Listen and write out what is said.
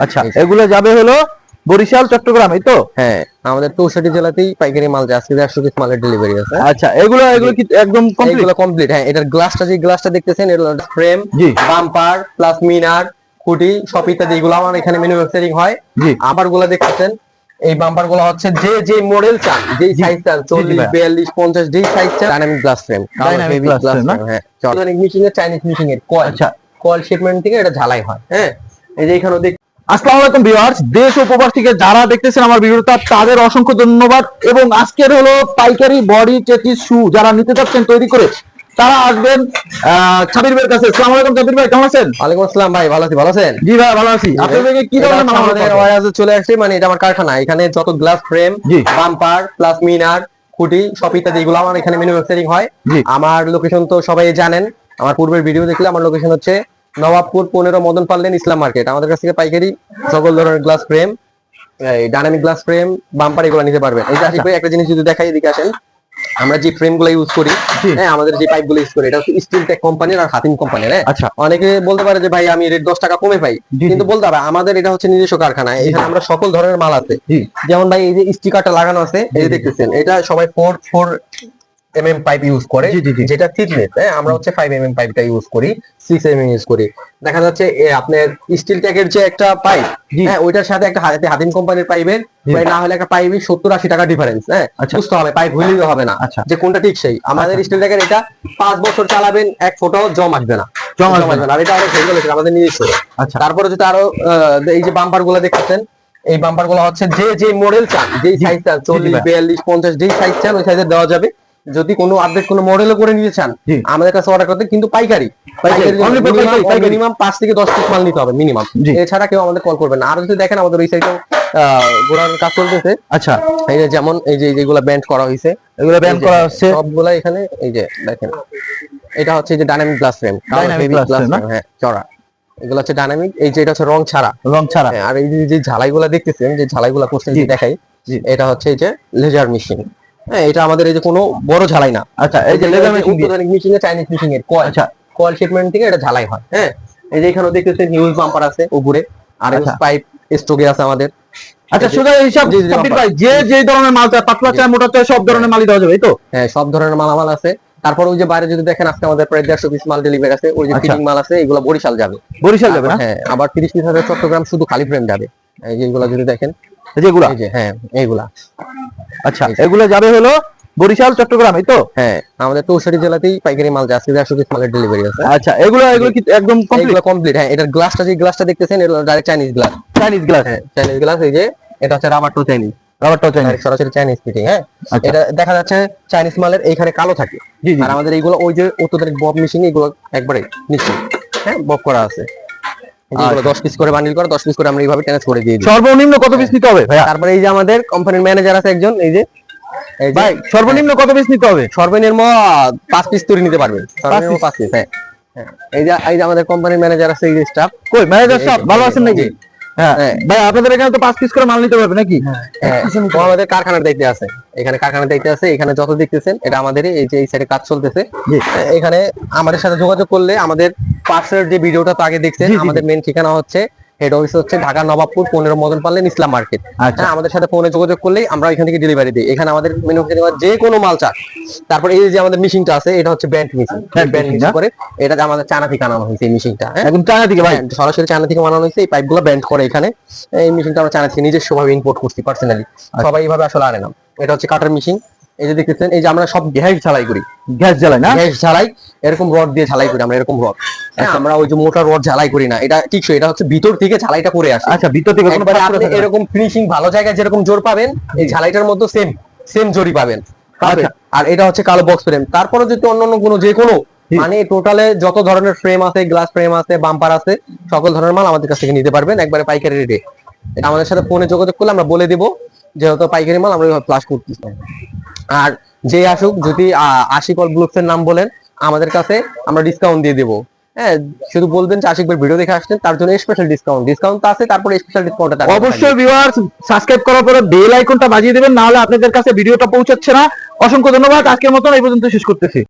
আচ্ছা এগুলো যাবে হলো বরিশাল চট্টগ্রাম এই তো হ্যাঁ আমাদের চৌষট্টি জেলাতেই পাইকারি মাল যায় আজকে একশো পিস মালের ডেলিভারি আছে আচ্ছা এগুলো এগুলো কি একদম কমপ্লিট এগুলো কমপ্লিট হ্যাঁ এটার গ্লাসটা যে গ্লাসটা দেখতেছেন এটা ফ্রেম। বাম্পার প্লাস মিনার খুঁটি সব ইত্যাদি এগুলো আমার এখানে ম্যানুফ্যাকচারিং হয় জি। আবারগুলো দেখতেছেন এই বাম্পারগুলো হচ্ছে যে যে মডেল চান যেই সাইজ চান চল্লিশ। বিয়াল্লিশ পঞ্চাশ যেই সাইজ চান dynamic glass frame glass frame, না? হ্যাঁ মিশিং এর চাইনিজ মিশিং এর কয়েল আচ্ছা। কয়েল শিপমেন্ট থেকে এটা ঝালাই হয় হ্যাঁ এই যে এখানে দেখ আসসালামু আলাইকুম ভিউয়ার্স দেশ ও প্রবাস থেকে যারা দেখতেছেন আমার ভিডিওটা তাদের অসংখ্য ধন্যবাদ এবং আজকের হলো পাইকারি বডি চেকিস শু যারা নিতে চাচ্ছেন তৈরি করে তারা আসবেন ছাবির ভাইয়ের কাছে। আসসালামু আলাইকুম ছাবির ভাই কেমন আছেন? ওয়ালাইকুম আসসালাম ভাই ভালো আছি ভালো আছেন? জি ভাই ভালো আছি। আপনাদেরকে কি ধরনের মাল আমাদের? ওয়ারাজে চলে আসছে মানে এটা আমার কারখানা। এখানে যত গ্লাস ফ্রেম। বাম্পার প্লাস মিনার খুঁটি সব ইত্যাদি এগুলো আমার এখানে ম্যানুফ্যাকচারিং হয়। আমার লোকেশন তো সবাই জানেন। আমার পূর্বের ভিডিও দেখলে আমার লোকেশন হচ্ছে নবাবপুর পনেরো মদন পাল্লেন ইসলাম মার্কেট। আমাদের কাছ থেকে পাইকারি সকল ধরনের glass frame dynamic glass frame bumper এগুলো নিতে পারবেন। এই ভাই একটা জিনিস যদি দেখাই এদিকে আসেন। আমরা যে ফ্রেমগুলো ইউজ করি হ্যাঁ আমাদের যে পাইপগুলো ইউজ করি এটা হচ্ছে স্টিল টেক কোম্পানির আর হাতিম কোম্পানির হ্যাঁ? আচ্ছা। অনেকে বলতে পারে যে ভাই আমি রেট দশ টাকা কমে পাই। কিন্তু বলতে হবে আমাদের এটা হচ্ছে নিজস্ব কারখানা। এখানে আমরা সকল ধরনের মাল আছে। যেমন ভাই এই যে স্টিকারটা লাগানো আছে এই দেখতেছেন এটা সবাই four four M M pipe use করে। যেটা থিকনেস হ্যাঁ? আমরা হচ্ছে ফাইভ এম এম পাইপটা ইউজ করি সিক্স এম এম ইউজ করি। দেখা যাচ্ছে আপনার স্টিল ট্যাগের যে একটা পাইপ হ্যাঁ? ওইটার সাথে একটা হাতে হাতিম কোম্পানির পাইপের না হলে একটা পাইপই সত্তর আশি টাকা ডিফারেন্স হ্যাঁ? আচ্ছা। বুঝতে হবে পাইপ হইলেই হবে না। আচ্ছা। যে কোনটা ঠিক সেই। আমাদের স্টিল ট্যাগের এটা পাঁচ বছর চালাবেন এক ফোটো জম আসবে না। জম আসবে না। আর এটা আরও আমাদের নিজস্ব। আচ্ছা। তারপরে যদি আরও এই যে বাম্পারগুলো দেখতেছেন এই বাম্পারগুলো হচ্ছে যে যে মডেল চান যেই সাইজ চান চল্লিশ বিয়াল্লিশ পঞ্চাশ যেই সাইজ চান ওই সাইজে দেওয়া যাবে। যদি কোনো আপডেট কোনো মডেলও করে নিতে চান আমাদের কাছে অর্ডার করতে কিন্তু পাইকারি। মিনিমাম পাঁচ থেকে দশ পিস মাল নিতে হবে মিনিমাম এছাড়া কেউ আমাদের কল করবেন না। আর যদি দেখেন আমাদের ওই সাইডে ঘোরার কাজ চলতেছে। আচ্ছা। এই যে যেমন এই যে যেগুলো ব্যান্ড করা হয়েছে এগুলো ব্যান করা হচ্ছে। সবগুলা এখানে এই যে দেখেন। এটা হচ্ছে যে ডাইনামিক গ্লাস ফ্রেম হ্যাঁ চড়া। এগুলো হচ্ছে ডাইনামিক এই যে এটা হচ্ছে রং ছাড়া। রং ছাড়া। হ্যাঁ, আর এই যে- ঝালাইগুলা দেখতেছেন যে ঝালাইগুলা করছেন দেখাই এটা হচ্ছে এই যে লেজার মেশিন হ্যাঁ এটা আমাদের এই যে কোনো বড় ঝালাই না। আচ্ছা এই যে লেজার মেশিন দিয়ে। মেশিন এ চাইনিজ মেশিন এর কয়েল আচ্ছা। কয়েল শিপমেন্ট থেকে এটা ঝালাই হয় হ্যাঁ? এই যে এখানে দেখতেছেন হিউজ বাম্পার আছে উপরে আর আচ্ছা। পাইপ স্টকে আছে আমাদের। আচ্ছা শুধু হিসাব। ভাই যে যে ধরনের মাল চায় পাতলা চায় মোটা চায় সব ধরনের মালই দেওয়া যাবে তো? হ্যাঁ সব ধরনের মালামাল আছে। তারপর ওই যে বাইরে যদি দেখেন আজকে আমাদের প্রায় দেড়শো পিস মাল ডেলিভারি আছে ওই যে আচ্ছা। ফিটিং মাল আছে এগুলো বরিশাল যাবে। বরিশাল যাবে হ্যাঁ আবার তিরিশ পিস হাজার চট্টগ্রাম শুধু খালি ফ্রেম যাবে। এই যেগুলো যদি দেখেন। এই যেগুলা হ্যাঁ এইগুলা। আচ্ছা এগুলো যাবে হলো বরিশাল চট্টগ্রাম এই তো? হ্যাঁ আমাদের চৌষট্টি জেলাতেই পাইকারি মাল আজকে একশো পিস মালের ডেলিভারি আছে। আচ্ছা এগুলো এগুলো কি একদম কমপ্লিট এগুলো কমপ্লিট হ্যাঁ এটার গ্লাসটা যে গ্লাসটা দেখতেছেন এটা direct Chinese glass Chinese glass হ্যাঁ চাইনিজ গ্লাস এই যে এটা হচ্ছে রাবার টু চাইনিজ রাবারটাও চাইনিজ সরাসরি চাইনিজ ফিটিং হ্যাঁ? আচ্ছা। এটা দেখা যাচ্ছে চাইনিজ মালের এইখানে কালো থাকে। জি জি আর আমাদের এইগুলো ওই যে অত্যাধুনিক বব মেশিন এগুলো একবারে নিচে হ্যাঁ বব করা আছে। দশ পিস করে বান্ডিল করে দশ পিস করে আমরা এইভাবে ট্যানেজ করে দিয়ে সর্বনিম্ন কত পিস নিতে হবে ভাইয়া? তারপরে এই যে আমাদের কোম্পানির ম্যানেজার আছে একজন এই যে ভাই সর্বনিম্ন কত পিস নিতে হবে? সর্বনিম্ন পাঁচ পিস তৈরি নিতে পারবেন সর্বনিম্ন পাঁচ পিস হ্যাঁ। হ্যাঁ। এই যে এই যে আমাদের কোম্পানির ম্যানেজার আছে এই যে স্টাফ কই ম্যানেজার যে, ভালো আছেন নাকি? হ্যাঁ। হ্যাঁ। ভাই আপনাদের এখানে তো পাঁচ পিস করে মাল নিতে পারবে নাকি? হ্যাঁ, ও আমাদের কারখানার দায়িত্বে আছে। এখানে কারখানার দায়িত্বে আছে এখানে যত দেখতেছেন এটা আমাদের এই যে এই সাইডে কাজ চলতেছে। এখানে আমাদের সাথে যোগাযোগ করলে আমাদের পার্সের যে ভিডিওটা আগে দেখছেন। আমাদের মেন ঠিকানা হচ্ছে হেড অফিস হচ্ছে ঢাকা নবাবপুর পনেরো মদন পারলেন ইসলাম মার্কেট আচ্ছা। হ্যাঁ আমাদের সাথে ফোনে যোগাযোগ করলেই আমরা এখান থেকে ডেলিভারি দিই। এখানে আমাদের মেনু যে কোনো মাল চান। তারপর এই যে আমাদের মেশিনটা আছে এটা হচ্ছে ব্যান্ড মেশিন ব্যান্ড মেশিন করে এটা আমাদের চায়না থেকে আনানো হয়েছে এই মেশিনটা হ্যাঁ? একদম চায়না থেকে ভাই। হ্যাঁ, সরাসরি চায়না থেকে বানানো হয়েছে এই পাইপগুলো ব্যান্ড করে এখানে। এই মেশিনটা আমরা চায়না থেকে নিজস্ব ভাবে ইম্পোর্ট করছি পার্সোনালি সবাই এইভাবে আসলে আনে না। এটা হচ্ছে কাটার মেশিন এই যে দেখতেছেন এই যে আমরা সব গ্যাস ঝালাই করি। গ্যাস জ্বালায় না? গ্যাস ঝালাই এরকম রড দিয়ে ঝালাই করি আমরা এরকম রড। আমরা ওই যে মোটা রড ঝালাই করি না এটা ঠিক এটা হচ্ছে ভিতর থেকে ঝালাইটা করে আসে। আচ্ছা ভিতর থেকে কোনো আপনি। এরকম ফিনিশিং ভালো জায়গায় যেরকম জোর পাবেন এই ঝালাইটার মধ্যে সেম সেম জোরই পাবেন। আচ্ছা। আর এটা হচ্ছে কালো বক্স ফ্রেম তারপরে যদি অন্যান্য কোনো যে কোনো মানে টোটালে যত ধরনের ফ্রেম আছে গ্লাস ফ্রেম আছে বাম্পার আছে সকল ধরনের মাল আমাদের কাছ থেকে নিতে পারবেন একবারে পাইকারি রেটে এটা আমাদের সাথে ফোনে যোগাযোগ করলে আমরা বলে দিব যেহেতু পাইকারি মাল আমরা প্লাস করতেছি। আর যে আসুক যদি আহ, আশিক অল ব্লুকস নাম বলেন আমাদের কাছে আমরা ডিসকাউন্ট দিয়ে দেবো। হ্যাঁ শুধু বলবেন যে আশিক ভাই ভিডিও দেখে আসছেন তার জন্য স্পেশাল ডিসকাউন্ট ডিসকাউন্ট তো আছে তারপরে স্পেশাল ডিসকাউন্ট অবশ্যই ভিউয়ার্স সাবস্ক্রাইব করার পরে বেল আইকনটা বাজিয়ে দেবেন না হলে আপনাদের কাছে ভিডিওটা পৌঁছাচ্ছে না। অসংখ্য ধন্যবাদ আজকের মতন এই পর্যন্ত শেষ করতেছি।